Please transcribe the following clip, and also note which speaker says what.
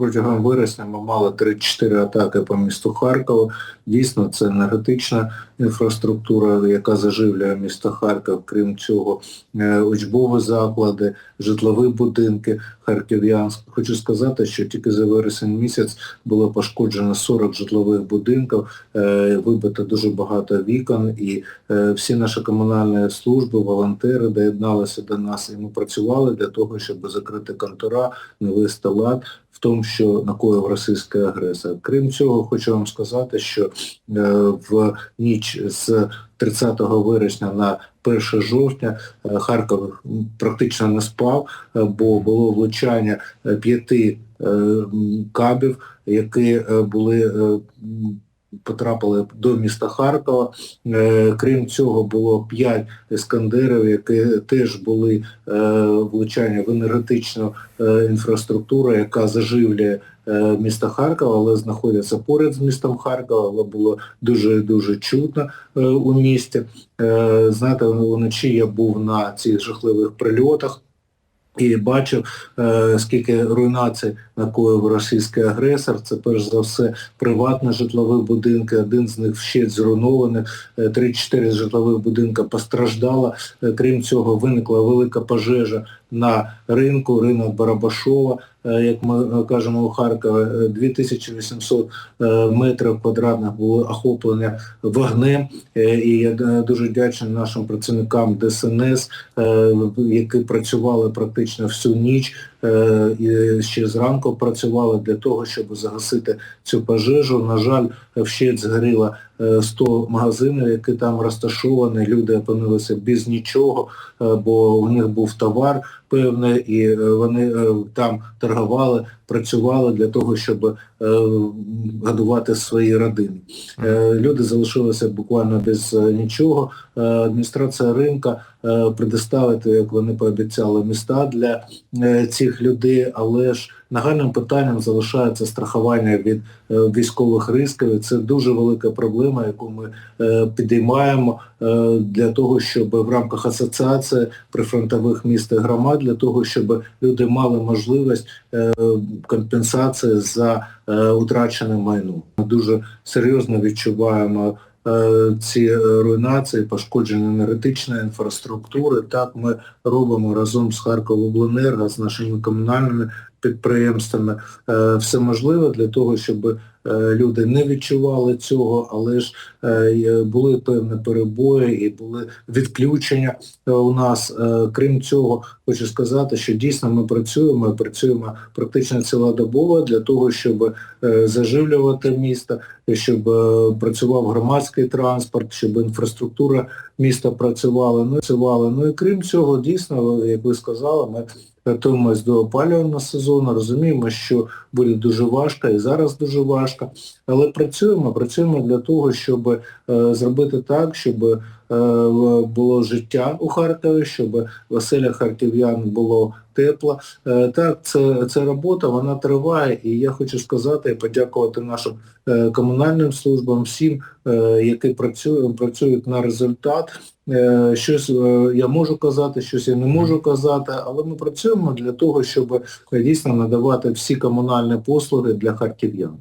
Speaker 1: протягом вересня ми мали 3-4 атаки по місту Харкову. Дійсно, це енергетична інфраструктура, яка заживлює місто Харків. Крім цього, е, учбові заклади, житлові будинки харків'ян. Хочу сказати, що тільки за вересень місяць було пошкоджено 40 житлових будинків, е, вибито дуже багато вікон і е, всі наші комунальні служби, волонтери доєдналися до нас і ми працювали для того, щоб закрити контора, навести лад в тому, що накоїв російський агресор. Крім цього, хочу вам сказати, що е, в ніч з 30 вересня на 1 жовтня е, Харків практично не спав, е, бо було влучання е, п'яти кабів, які були потрапили до міста Харкова. Е, Крім цього, було 5 ескандерів, які теж були е, влучання в енергетичну е, інфраструктуру, яка заживлює місто Харкова, але знаходиться поряд з містом Харкова, але було дуже-дуже чутно у місті. Знаєте, вночі я був на цих жахливих прильотах. І бачив, е, скільки руйнацій накоїв російський агресор. Це перш за все приватні житлові будинки, один з них ще зруйнований, е, 3-4 житлових будинка постраждало. Е, Крім цього, виникла велика пожежа на ринку, ринок Барабашова, е, як ми е, кажемо у Харкові, е, 2800 е, метрів квадратних було охоплення вогнем. І я дуже вдячний нашим працівникам ДСНС, які працювали практично всю ніч ще зранку працювали для того, щоб загасити цю пожежу. На жаль, вщент згоріло е, 100 магазинів, які там розташовані. Люди опинилися без нічого, е, бо у них був товар певний, і е, вони е, там торгували, працювали для того, щоб е, годувати свої родини. Е, Люди залишилися буквально без е, нічого. Е, Адміністрація ринка е, предоставити, як вони пообіцяли, міста для е, цих людей, але ж нагальним питанням залишається страхування від е, військових ризиків. Це дуже велика проблема, яку ми е, підіймаємо е, для того, щоб в рамках асоціації прифронтових міст і громад, для того, щоб люди мали можливість компенсації за утрачене майно. Ми дуже серйозно відчуваємо ці е, руйнації, пошкодження енергетичної інфраструктури. Так ми робимо разом з Харковобленерго, з нашими комунальними підприємствами е, все можливе для того, щоб е, люди не відчували цього, але ж е, були певні перебої і були відключення у нас. Крім цього, хочу сказати, що дійсно ми працюємо, і працюємо практично цілодобово для того, щоб заживлювати місто, щоб працював громадський транспорт, щоб інфраструктура міста працювала, ну, працювала. Ну і крім цього, дійсно, як ви сказали, ми готуємось до опалювального сезону, розуміємо, що буде дуже важко і зараз дуже важко, але працюємо, працюємо для того, щоб е, зробити так, щоб було життя у Харкові, щоб в харків'ян було тепло. Е, так, це, це робота, вона триває, і я хочу сказати і подякувати нашим е, комунальним службам, всім, е, які працюють, працюють на результат. Е, Щось е, я можу казати, щось я не можу казати, але ми працюємо для того, щоб е, дійсно надавати всі комунальні послуги для харків'ян.